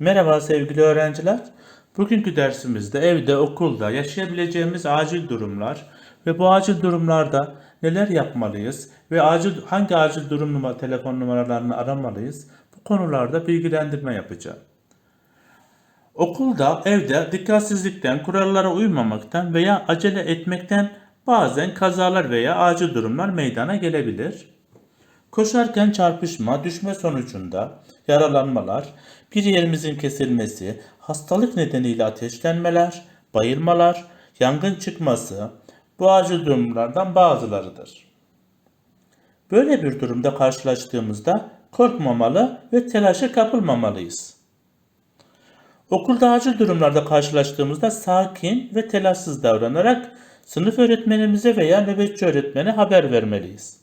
Merhaba sevgili öğrenciler. Bugünkü dersimizde evde, okulda yaşayabileceğimiz acil durumlar ve bu acil durumlarda neler yapmalıyız ve acil hangi acil durum numara, telefon numaralarını aramalıyız bu konularda bilgilendirme yapacağım. Okulda, evde dikkatsizlikten, kurallara uymamaktan veya acele etmekten bazen kazalar veya acil durumlar meydana gelebilir. Koşarken çarpışma, düşme sonucunda yaralanmalar, bir yerimizin kesilmesi, hastalık nedeniyle ateşlenmeler, bayılmalar, yangın çıkması bu acil durumlardan bazılarıdır. Böyle bir durumda karşılaştığımızda korkmamalı ve telaşa kapılmamalıyız. Okulda acil durumlarda karşılaştığımızda sakin ve telaşsız davranarak sınıf öğretmenimize veya nöbetçi öğretmene haber vermeliyiz.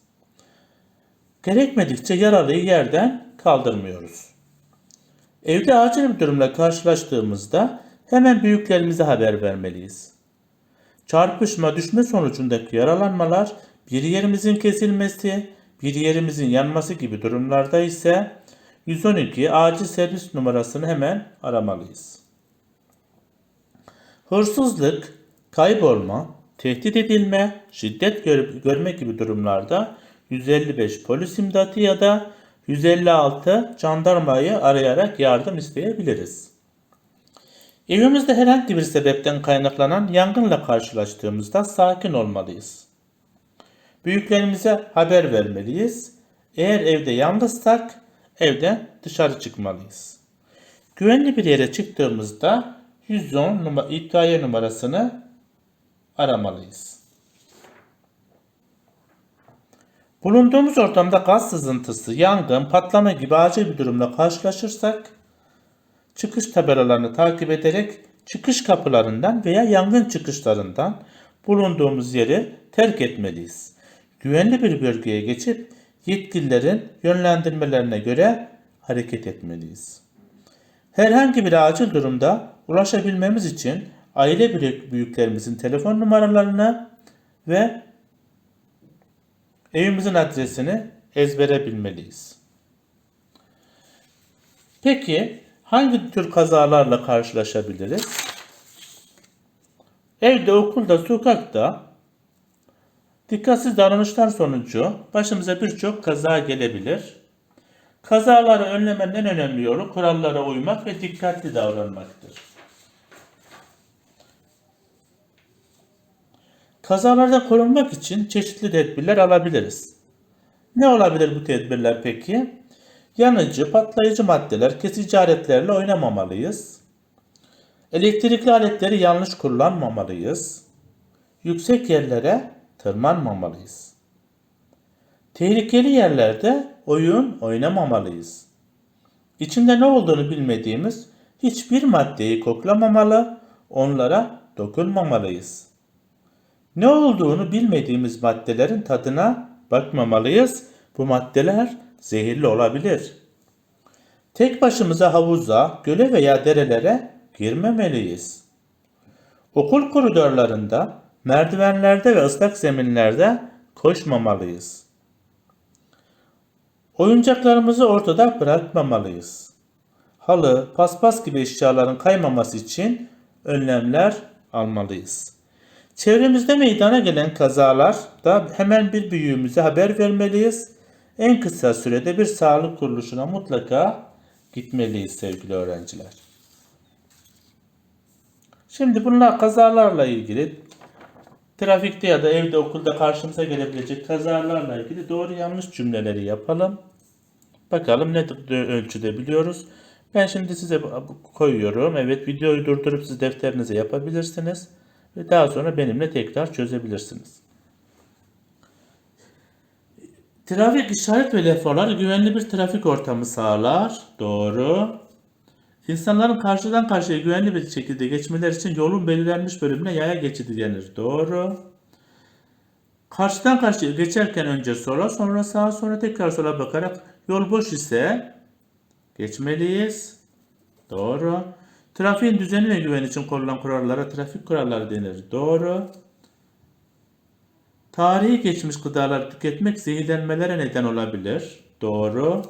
Gerekmedikçe yaralıyı yerden kaldırmıyoruz. Evde acil bir durumla karşılaştığımızda hemen büyüklerimize haber vermeliyiz. Çarpışma düşme sonucundaki yaralanmalar, bir yerimizin kesilmesi, bir yerimizin yanması gibi durumlarda ise 112 acil servis numarasını hemen aramalıyız. Hırsızlık, kaybolma, tehdit edilme, şiddet gör- görme gibi durumlarda 155 polis imdatı ya da 156 jandarmayı arayarak yardım isteyebiliriz. Evimizde herhangi bir sebepten kaynaklanan yangınla karşılaştığımızda sakin olmalıyız. Büyüklerimize haber vermeliyiz. Eğer evde yalnızsak evden dışarı çıkmalıyız. Güvenli bir yere çıktığımızda 110 numara, itfaiye numarasını aramalıyız. Bulunduğumuz ortamda gaz sızıntısı, yangın, patlama gibi acil bir durumla karşılaşırsak çıkış tabelalarını takip ederek çıkış kapılarından veya yangın çıkışlarından bulunduğumuz yeri terk etmeliyiz. Güvenli bir bölgeye geçip yetkililerin yönlendirmelerine göre hareket etmeliyiz. Herhangi bir acil durumda ulaşabilmemiz için aile büyük- büyüklerimizin telefon numaralarını ve evimizin adresini ezbere bilmeliyiz. Peki hangi tür kazalarla karşılaşabiliriz? Evde, okulda, sokakta dikkatsiz davranışlar sonucu başımıza birçok kaza gelebilir. Kazaları önlemenin en önemli yolu kurallara uymak ve dikkatli davranmaktır. Kazalardan korunmak için çeşitli tedbirler alabiliriz. Ne olabilir bu tedbirler peki? Yanıcı, patlayıcı maddeler, kesici aletlerle oynamamalıyız. Elektrikli aletleri yanlış kullanmamalıyız. Yüksek yerlere tırmanmamalıyız. Tehlikeli yerlerde oyun oynamamalıyız. İçinde ne olduğunu bilmediğimiz hiçbir maddeyi koklamamalı, onlara dokunmamalıyız. Ne olduğunu bilmediğimiz maddelerin tadına bakmamalıyız. Bu maddeler zehirli olabilir. Tek başımıza havuza, göle veya derelere girmemeliyiz. Okul koridorlarında, merdivenlerde ve ıslak zeminlerde koşmamalıyız. Oyuncaklarımızı ortada bırakmamalıyız. Halı, paspas gibi eşyaların kaymaması için önlemler almalıyız. Çevremizde meydana gelen kazalarda hemen bir büyüğümüze haber vermeliyiz. En kısa sürede bir sağlık kuruluşuna mutlaka gitmeliyiz sevgili öğrenciler. Şimdi bunlar kazalarla ilgili trafikte ya da evde okulda karşımıza gelebilecek kazalarla ilgili doğru yanlış cümleleri yapalım. Bakalım ne ölçüde biliyoruz. Ben şimdi size koyuyorum. Evet videoyu durdurup siz defterinize yapabilirsiniz. Ve daha sonra benimle tekrar çözebilirsiniz. Trafik işaret ve levhalar güvenli bir trafik ortamı sağlar. Doğru. İnsanların karşıdan karşıya güvenli bir şekilde geçmeleri için yolun belirlenmiş bölümüne yaya geçidi denir. Doğru. Karşıdan karşıya geçerken önce sola, sonra sağa, sonra tekrar sola bakarak yol boş ise geçmeliyiz. Doğru. Trafiğin düzeni ve güven için konulan kurallara trafik kuralları denir. Doğru. Tarihi geçmiş gıdaları tüketmek zehirlenmelere neden olabilir. Doğru.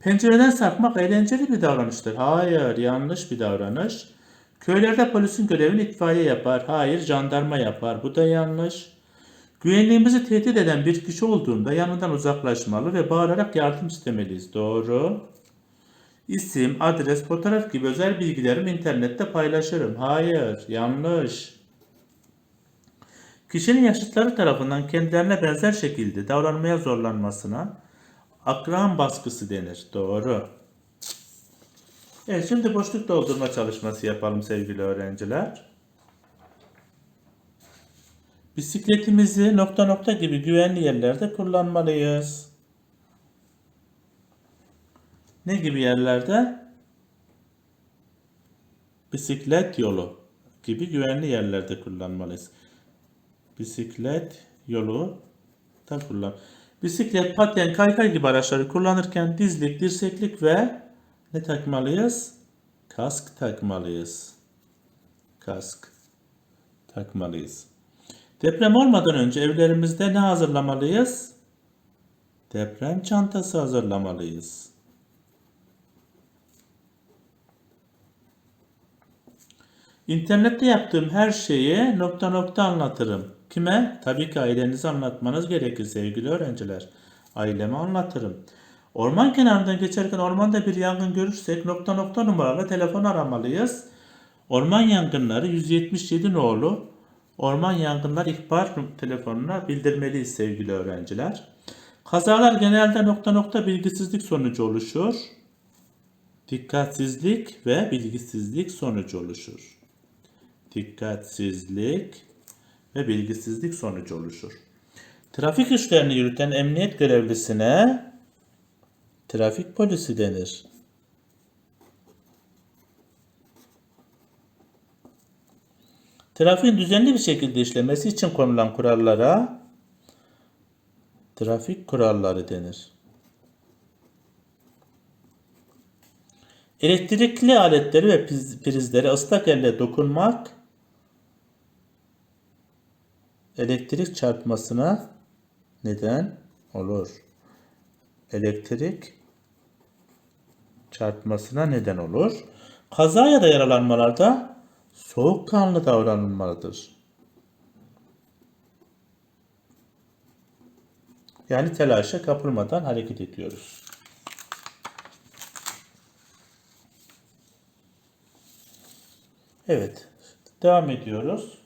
Pencereden sarkmak eğlenceli bir davranıştır. Hayır, yanlış bir davranış. Köylerde polisin görevini itfaiye yapar. Hayır, jandarma yapar. Bu da yanlış. Güvenliğimizi tehdit eden bir kişi olduğunda yanından uzaklaşmalı ve bağırarak yardım istemeliyiz. Doğru. İsim, adres, fotoğraf gibi özel bilgilerimi internette paylaşırım. Hayır, yanlış. Kişinin yaşıtları tarafından kendilerine benzer şekilde davranmaya zorlanmasına akran baskısı denir. Doğru. Evet, şimdi boşluk doldurma çalışması yapalım sevgili öğrenciler. Bisikletimizi nokta nokta gibi güvenli yerlerde kullanmalıyız. Ne gibi yerlerde? Bisiklet yolu gibi güvenli yerlerde kullanmalıyız. Bisiklet yolu da kullan. Bisiklet, paten, kaykay gibi araçları kullanırken dizlik, dirseklik ve ne takmalıyız? Kask takmalıyız. Kask takmalıyız. Deprem olmadan önce evlerimizde ne hazırlamalıyız? Deprem çantası hazırlamalıyız. İnternette yaptığım her şeyi nokta nokta anlatırım. Kime? Tabii ki ailenize anlatmanız gerekir sevgili öğrenciler. Aileme anlatırım. Orman kenarından geçerken ormanda bir yangın görürsek nokta nokta numaralı telefon aramalıyız. Orman yangınları 177 nolu orman yangınlar ihbar telefonuna bildirmeliyiz sevgili öğrenciler. Kazalar genelde nokta nokta bilgisizlik sonucu oluşur. Dikkatsizlik ve bilgisizlik sonucu oluşur. Dikkatsizlik ve bilgisizlik sonucu oluşur. Trafik işlerini yürüten emniyet görevlisine trafik polisi denir. Trafiğin düzenli bir şekilde işlemesi için konulan kurallara trafik kuralları denir. Elektrikli aletleri ve priz- prizlere ıslak elle dokunmak elektrik çarpmasına neden olur. Elektrik çarpmasına neden olur. Kaza ya da yaralanmalarda soğukkanlı davranılmalıdır. Yani telaşa kapılmadan hareket ediyoruz. Evet, devam ediyoruz.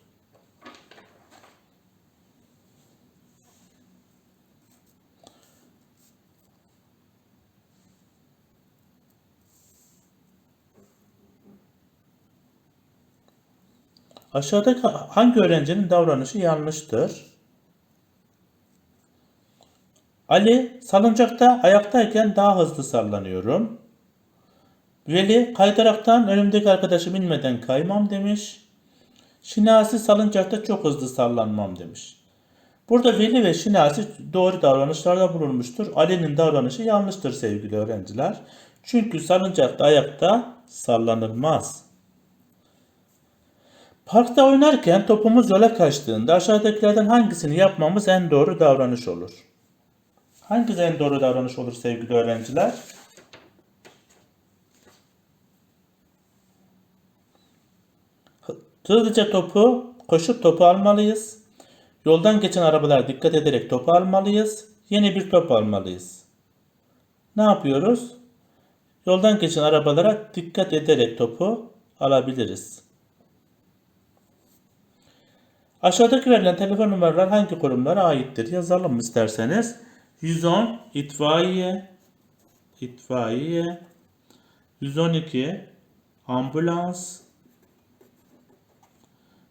Aşağıdaki hangi öğrencinin davranışı yanlıştır? Ali salıncakta ayaktayken daha hızlı sallanıyorum. Veli kaydıraktan önümdeki arkadaşım inmeden kaymam demiş. Şinasi salıncakta çok hızlı sallanmam demiş. Burada Veli ve Şinasi doğru davranışlarda bulunmuştur. Ali'nin davranışı yanlıştır sevgili öğrenciler. Çünkü salıncakta ayakta sallanılmaz. Parkta oynarken topumuz yola kaçtığında aşağıdakilerden hangisini yapmamız en doğru davranış olur? Hangisi en doğru davranış olur sevgili öğrenciler? Hızlıca topu, koşup topu almalıyız. Yoldan geçen arabalara dikkat ederek topu almalıyız. Yeni bir top almalıyız. Ne yapıyoruz? Yoldan geçen arabalara dikkat ederek topu alabiliriz. Aşağıdaki verilen telefon numaralar hangi kurumlara aittir? Yazalım isterseniz. 110 itfaiye. İtfaiye. 112 ambulans.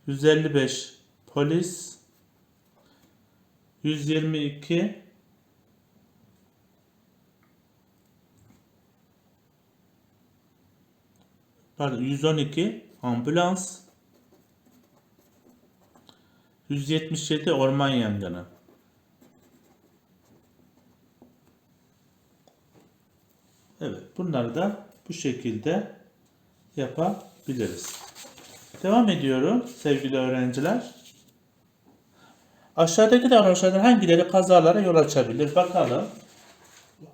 155 polis. 122 pardon 112 ambulans 177 orman yangını. Evet, bunları da bu şekilde yapabiliriz. Devam ediyorum sevgili öğrenciler. Aşağıdaki davranışlardan hangileri kazalara yol açabilir? Bakalım.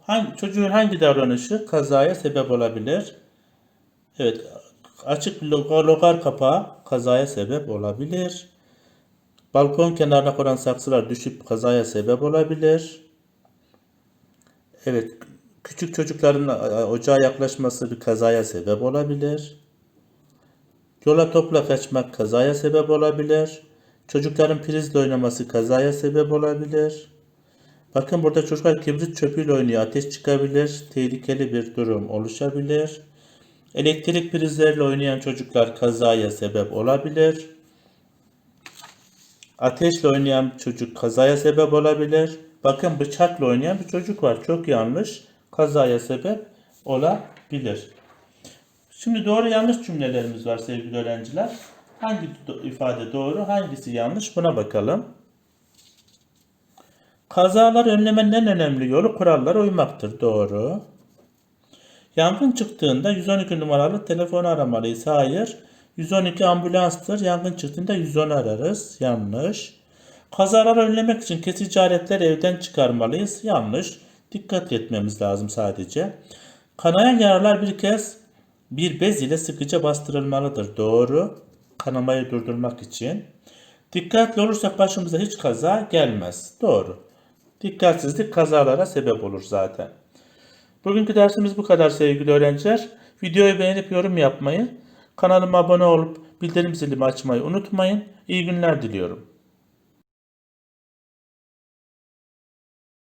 Hangi, çocuğun hangi davranışı kazaya sebep olabilir? Evet, açık logar, logar kapağı kazaya sebep olabilir. Balkon kenarına konan saksılar düşüp kazaya sebep olabilir. Evet, küçük çocukların e, ocağa yaklaşması bir kazaya sebep olabilir. Yola topla kaçmak kazaya sebep olabilir. Çocukların prizle oynaması kazaya sebep olabilir. Bakın burada çocuklar kibrit çöpüyle oynuyor. Ateş çıkabilir. Tehlikeli bir durum oluşabilir. Elektrik prizlerle oynayan çocuklar kazaya sebep olabilir. Ateşle oynayan çocuk kazaya sebep olabilir. Bakın bıçakla oynayan bir çocuk var. Çok yanlış. Kazaya sebep olabilir. Şimdi doğru yanlış cümlelerimiz var sevgili öğrenciler. Hangi ifade doğru, hangisi yanlış buna bakalım. Kazalar önlemenin en önemli yolu kurallara uymaktır. Doğru. Yangın çıktığında 112 numaralı telefonu aramalıyız. Hayır. 112 ambulanstır. Yangın çıktığında 110 ararız. Yanlış. Kazaları önlemek için kesici aletleri evden çıkarmalıyız. Yanlış. Dikkat etmemiz lazım sadece. Kanayan yaralar bir kez bir bez ile sıkıca bastırılmalıdır. Doğru. Kanamayı durdurmak için. Dikkatli olursak başımıza hiç kaza gelmez. Doğru. Dikkatsizlik kazalara sebep olur zaten. Bugünkü dersimiz bu kadar sevgili öğrenciler. Videoyu beğenip yorum yapmayı, kanalıma abone olup bildirim zilimi açmayı unutmayın. İyi günler diliyorum.